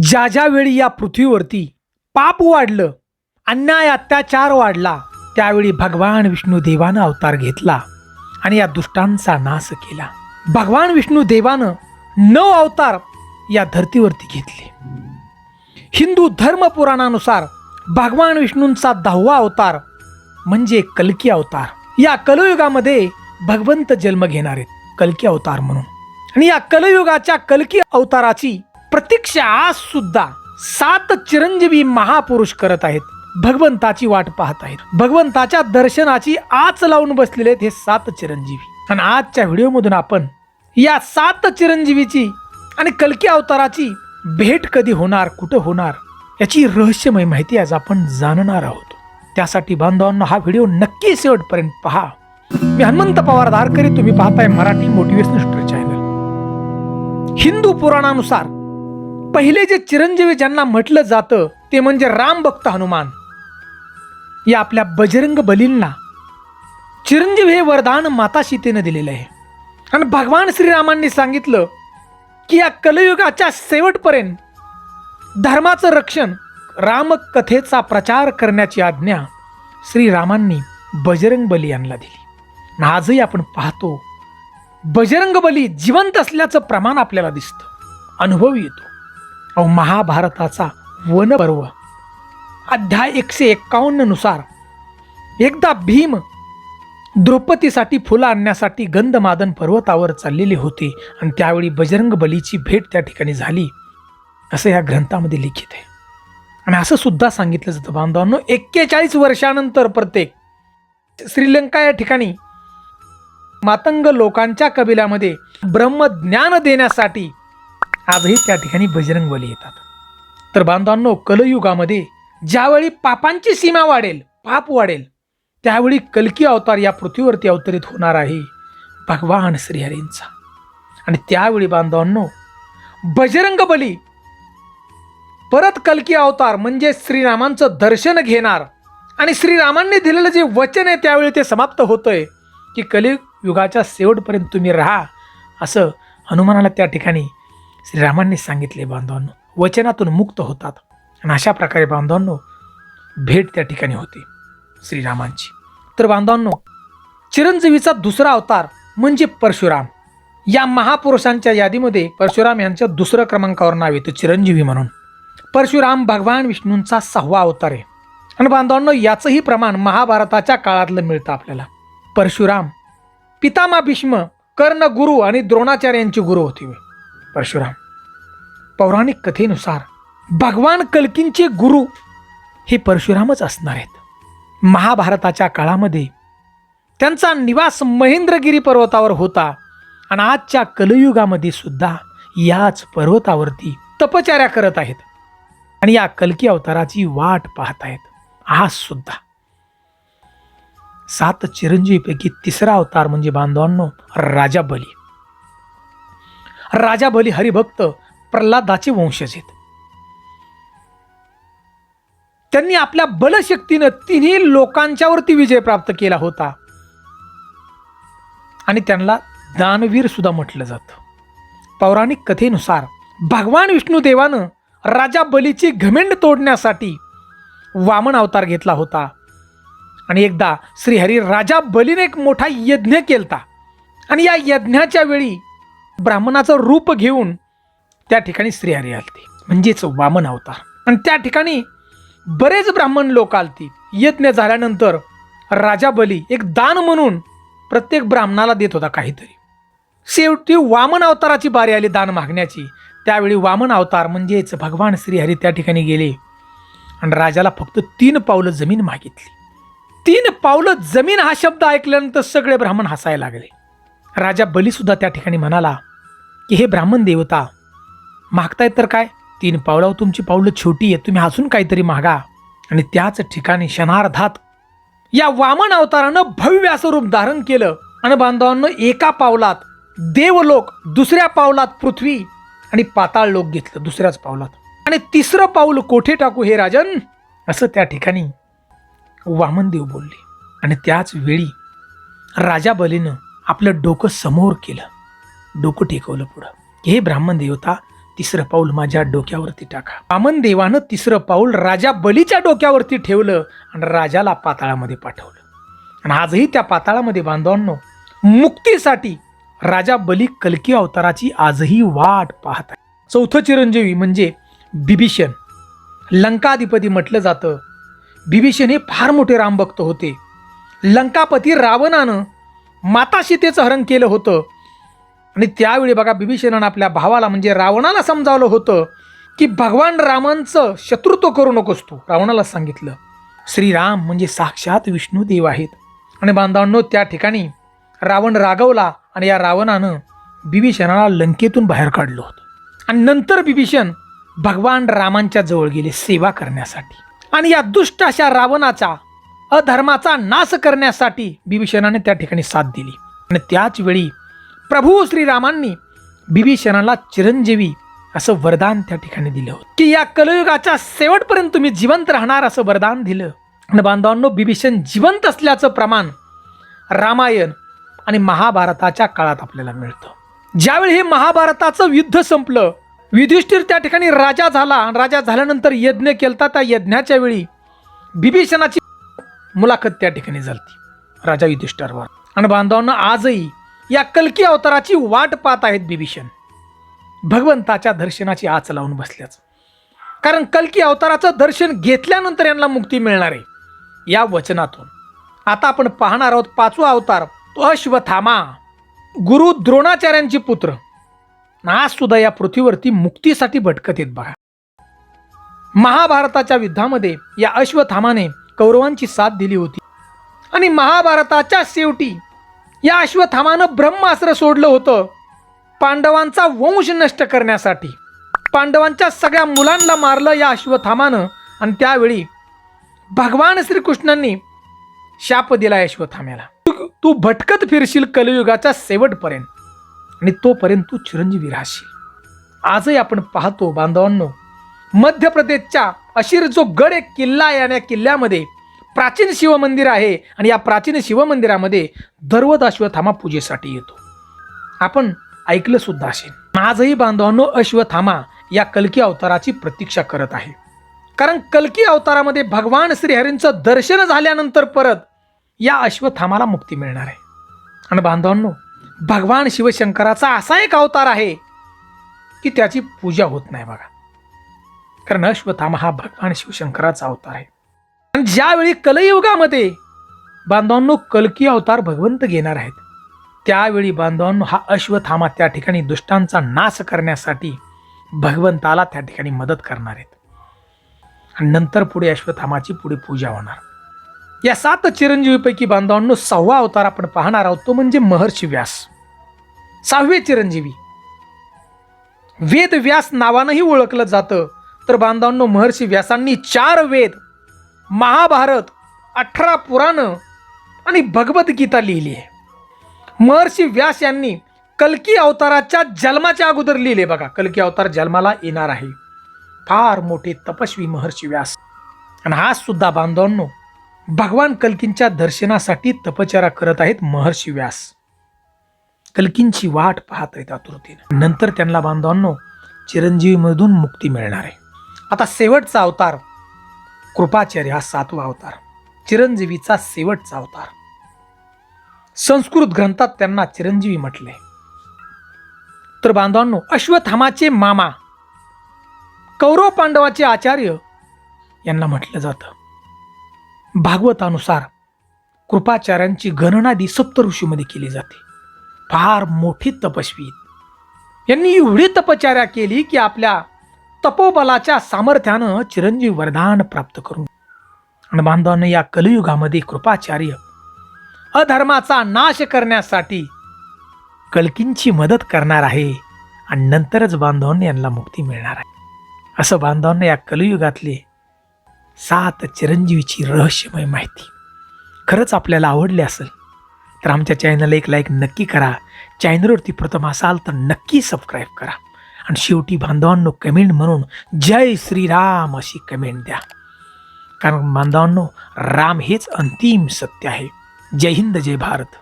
ज्या ज्यावेळी या पृथ्वीवरती पाप वाढलं अन्याय अत्याचार वाढला त्यावेळी भगवान विष्णू देवानं अवतार घेतला आणि या दुष्टांचा नाश केला. भगवान विष्णू देवानं नऊ अवतार या धर्तीवरती घेतले. हिंदू धर्मपुराणानुसार भगवान विष्णूंचा दहावा अवतार म्हणजे कल्की अवतार. या कलयुगामध्ये भगवंत जन्म घेणार आहेत कल्की अवतार म्हणून. आणि या कलयुगाच्या कल्की अवताराची प्रतीक्षा आज सुद्धा सात चिरंजीवी महापुरुष करत आहेत. भगवंताची वाट पाहत आहेत. भगवंताच्या दर्शनाची आच लावून बसलेले आहेत हे सात चिरंजीवी. आणि आजच्या व्हिडिओमधून आपण या सात चिरंजीवीची आणि कलकी अवताराची भेट कधी होणार कुठं होणार याची रहस्यमय माहिती आज आपण जाणणार आहोत. त्यासाठी बांधवांना हा व्हिडिओ नक्की शेवटपर्यंत पहा. मी हनुमंत पवार धारकरी तुम्ही पाहताय मराठी मोटिवेशनल चॅनल हिंदू पुराणानुसार पहिले जे चिरंजीवी ज्यांना म्हटलं जातं ते म्हणजे राम भक्त हनुमान. या आपल्या बजरंग बलींना चिरंजीव हे वरदान माता सीतेनं दिलेलं आहे. आणि भगवान श्रीरामांनी सांगितलं की या कलयुगाच्या शेवटपर्यंत धर्माचं रक्षण रामकथेचा प्रचार करण्याची आज्ञा श्रीरामांनी बजरंग बली यांना दिली. आजही आपण पाहतो बजरंग बली जिवंत असल्याचं प्रमाण आपल्याला दिसतं अनुभव येतो. अहो महाभारताचा वनपर्व. अध्याय एकशे एकावन्ननुसार एकदा भीम द्रौपदीसाठी फुलं आणण्यासाठी गंधमादन पर्वतावर चाललेले होते आणि त्यावेळी बजरंग बलीची भेट त्या ठिकाणी झाली असं या ग्रंथामध्ये लिखित आहे. आणि असं सुद्धा सांगितलं जातं बांधवांनो एक्केचाळीस वर्षानंतर प्रत्येक श्रीलंका या ठिकाणी मातंग लोकांच्या कबिल्यामध्ये ब्रह्मज्ञान देण्यासाठी आजही त्या ठिकाणी बजरंग बली येतात. तर बांधवांनो कलयुगामध्ये ज्यावेळी पापांची सीमा वाढेल पाप वाढेल त्यावेळी कलकी अवतार या पृथ्वीवरती अवतरित होणार आहे भगवान श्रीहरींचा. आणि त्यावेळी बांधवांनो बजरंग बली परत कलकी अवतार म्हणजे श्रीरामांचं दर्शन घेणार. आणि श्रीरामांनी दिलेलं जे वचन आहे त्यावेळी ते समाप्त होतंय की कलियुगाच्या शेवटपर्यंत तुम्ही राहा असं हनुमानाला त्या ठिकाणी श्रीरामांनी सांगितले बांधवांनो वचनातून मुक्त होतात आणि अशा प्रकारे बांधवांनो भेट त्या ठिकाणी होते श्रीरामांची. तर बांधवांनो चिरंजीवीचा दुसरा अवतार म्हणजे परशुराम. या महापुरुषांच्या यादीमध्ये परशुराम यांचं दुसरं क्रमांकावर नाव येतं चिरंजीवी म्हणून. परशुराम भगवान विष्णूंचा सहावा अवतार आहे. आणि बांधवांनो याचंही प्रमाण महाभारताच्या काळातलं मिळतं आपल्याला. परशुराम पितामा भीष्म कर्ण गुरु आणि द्रोणाचार्य यांचे गुरु होते. परशुराम पौराणिक कथेनुसार भगवान कल्कींचे गुरु हे परशुरामच असणार आहेत. महाभारताच्या काळामध्ये त्यांचा निवास महेंद्रगिरी पर्वतावर होता आणि आजच्या कलयुगामध्ये सुद्धा याच पर्वतावरती तपचार्या करत आहेत आणि या कलकी अवताराची वाट पाहत आहेत. आज सुद्धा सात चिरंजीवीपैकी तिसरा अवतार म्हणजे बांधवांनो राजा बली. राजा बली हरिभक्त प्रल्हादाचे वंशज आहेत त्यांनी आपल्या बलशक्तीनं तिन्ही लोकांच्यावरती विजय प्राप्त केला होता. आणि त्यांना दानवीर सुद्धा म्हटलं जातं. पौराणिक कथेनुसार भगवान विष्णू देवानं राजा बलीची घमेंड तोडण्यासाठी वामन अवतार घेतला होता. आणि एकदा श्रीहरी राजा बलीने एक मोठा यज्ञ केलता. आणि या यज्ञाच्या वेळी ब्राह्मणाचं रूप घेऊन त्या ठिकाणी श्रीहरी आलते. म्हणजेच वामन अवतार. आणि त्या ठिकाणी बरेच ब्राह्मण लोक आलती. यज्ञ झाल्यानंतर राजा बली एक दान म्हणून प्रत्येक ब्राह्मणाला देत होता काहीतरी. शेवटी वामन अवताराची बारी आली दान मागण्याची. त्यावेळी वामन अवतार म्हणजेच भगवान श्रीहरी त्या ठिकाणी गेले. आणि राजाला फक्त तीन पावलं जमीन मागितली. तीन पावलं जमीन हा शब्द ऐकल्यानंतर सगळे ब्राह्मण हसायला लागले. राजा बलीसुद्धा त्या ठिकाणी म्हणाला की हे ब्राह्मण देवता मागतायत तर काय? तीन पावलावर तुमची पावलं छोटी आहेत तुम्ही अजून काहीतरी मागा. आणि त्याच ठिकाणी क्षणार्धात या वामन अवतारानं भव्य असं रूप धारण केलं. आणि बांधवांनं एका पावलात देवलोक दुसऱ्या पावलात पृथ्वी आणि पाताळ लोक घेतलं दुसऱ्याच पावलात. आणि तिसरं पाऊल कोठे टाकू हे राजन? असं त्या ठिकाणी वामनदेव बोलले. आणि त्याच वेळी राजा बलीनं आपलं डोकं समोर केलं. डोकं टेकवलं पुढं. हे ब्राह्मण देवता तिसरं पाऊल माझ्या डोक्यावरती टाका. वामन देवानं तिसरं पाऊल राजा बलीच्या डोक्यावरती ठेवलं आणि राजाला पाताळामध्ये पाठवलं. आणि आजही त्या पाताळामध्ये बांधवांनो मुक्तीसाठी राजा बली कलकी अवताराची आजही वाट पाहत आहे. चौथं चिरंजीवी म्हणजे बिभीषण. लंकाधिपती म्हटलं जातं बिभीषण हे फार मोठे रामभक्त होते. लंकापती रावणानं माता सीतेचं हरण केलं होतं आणि त्यावेळी बघा बिभीषणानं आपल्या भावाला म्हणजे रावणाला समजावलं होतं की भगवान रामांचं शत्रुत्व करू नकोस तू. रावणाला सांगितलं श्रीराम म्हणजे साक्षात विष्णुदेव आहेत. आणि बांधवांनो त्या ठिकाणी रावण रागवला आणि या रावणानं बिभीषणाला लंकेतून बाहेर काढलं होतं. आणि नंतर बिभीषण भगवान रामांच्या जवळ गेले सेवा करण्यासाठी. आणि या दुष्ट अशा रावणाचा अधर्माचा नाश करण्यासाठी बिभीषणाने त्या ठिकाणी साथ दिली. आणि त्याच वेळी प्रभू श्रीरामांनी बिभीषणाला चिरंजीवी असं वरदान त्या ठिकाणी दिलं होतं. की या कलयुगाच्या शेवटपर्यंत तुम्ही जिवंत राहणार असं वरदान दिलं. आणि बांधवांनो बिभीषण जिवंत असल्याचं प्रमाण रामायण आणि महाभारताच्या काळात आपल्याला मिळतं. ज्यावेळी हे महाभारताचं युद्ध संपलं युधिष्ठिर त्या ठिकाणी राजा झाला आणि राजा झाल्यानंतर यज्ञ केलता. त्या यज्ञाच्या वेळी बिभीषणाची मुलाखत त्या ठिकाणी झाली राजा युधिष्ठिरवर. आणि बांधवांना आजही या कलकी अवताराची वाट पाहत आहेत बिभीषण. भगवंताच्या दर्शनाची आच लावून बसल्याच कारण कलकी अवताराचं दर्शन घेतल्यानंतर यांना मुक्ती मिळणार आहे. या वचनातून. आता आपण पाहणार आहोत पाचवा अवतार तो अश्वथामा गुरु द्रोणाचार्यांचे पुत्र. आज सुद्धा या पृथ्वीवरती मुक्तीसाठी भटकत आहेत बघा. महाभारताच्या युद्धामध्ये या अश्वथामाने कौरवांची साथ दिली होती. आणि महाभारताच्या शेवटी या अश्वथामानं ब्रह्मास्त्र सोडलं होतं पांडवांचा वंश नष्ट करण्यासाठी. पांडवांच्या सगळ्या मुलांना मारलं या अश्वथामानं आणि त्यावेळी भगवान श्रीकृष्णांनी शाप दिला अश्वथाम्याला तू- तू भटकत फिरशील कलियुगाच्या शेवटपर्यंत आणि तोपर्यंत तू चिरंजीवी राहशील. आजही आपण पाहतो बांधवांनो मध्य प्रदेशच्या अशीर जो गड एक किल्ला आहे आणि या किल्ल्यामध्ये प्राचीन शिवमंदिर आहे आणि या प्राचीन शिवमंदिरामध्ये दररोज अश्वथामा पूजेसाठी येतो. आपण ऐकलं सुद्धा असेल. आजही बांधवांनो अश्वथामा या कलकी अवताराची प्रतीक्षा करत आहे. कारण कलकी अवतारामध्ये भगवान श्रीहरींचं दर्शन झाल्यानंतर परत या अश्वथामाला मुक्ती मिळणार आहे. आणि बांधवांनो भगवान शिवशंकराचा असा एक अवतार आहे की त्याची पूजा होत नाही बघा. कारण अश्वथामा हा भगवान शिवशंकराचा अवतार आहे. आणि ज्यावेळी कलयुगामध्ये बांधवांनो कलकी अवतार भगवंत घेणार आहेत त्यावेळी बांधवांनो हा अश्वथामा त्या ठिकाणी दुष्टांचा नाश करण्यासाठी भगवंताला त्या ठिकाणी मदत करणार आहेत. आणि नंतर पुढे अश्वथामाची पुढे पूजा होणार. या सात चिरंजीवीपैकी बांधवांनो सहावा अवतार आपण पाहणार आहोत तो म्हणजे महर्षी व्यास. सहावे चिरंजीवी. वेद व्यास नावानंही ओळखलं जातं. तर बांधवांनो महर्षी व्यासांनी चार वेद महाभारत अठरा पुराणं आणि भगवद्गीता लिहिली आहे. महर्षी व्यास यांनी कलकी अवताराच्या जन्माच्या अगोदर लिहिले बघा. कलकी अवतार जन्माला येणार आहे. फार मोठे तपस्वी महर्षी व्यास. आणि हा सुद्धा बांधवांनो भगवान कल्कींच्या दर्शनासाठी तपचारा करत आहेत महर्षी व्यास. कल्कींची वाट पाहत आहेत आतुरतेने. नंतर त्यांना बांधवांनो चिरंजीवीमधून मुक्ती मिळणार आहे. आता शेवटचा अवतार कृपाचार्य हा सातवा अवतार चिरंजीवीचा शेवटचा अवतार. संस्कृत ग्रंथात त्यांना चिरंजीवी म्हटले. तर बांधवांनो अश्वथामाचे मामा कौरव पांडवाचे आचार्य यांना म्हटलं जातं. भागवतानुसार कृपाचार्यांची गणना दी सप्त ऋषीमध्ये केली जाते. फार मोठी तपस्वी. यांनी एवढी तपचार्या केली की आपल्या तपोबलाच्या सामर्थ्यानं चिरंजीव वरदान प्राप्त करून. आणि बांधवांनो या कलियुगामध्ये कृपाचार्य अधर्माचा नाश करण्यासाठी कलकींची मदत करणार आहे आणि नंतरच बांधवांनी यांना मुक्ती मिळणार आहे. असं बांधवांना या कलियुगातले सात चिरंजीवीची रहस्यमय माहिती. खरंच आपल्याला आवडली असेल तर आमच्या चॅनलला एक लाईक नक्की करा. चॅनलवरती प्रथम असाल तर नक्की सबस्क्राईब करा. आणि शेवटी बांधवांनो कमेंट म्हणून जय श्रीराम अशी कमेंट द्या. कारण बांधवांनो राम हेच अंतिम सत्य आहे. जय हिंद जय भारत.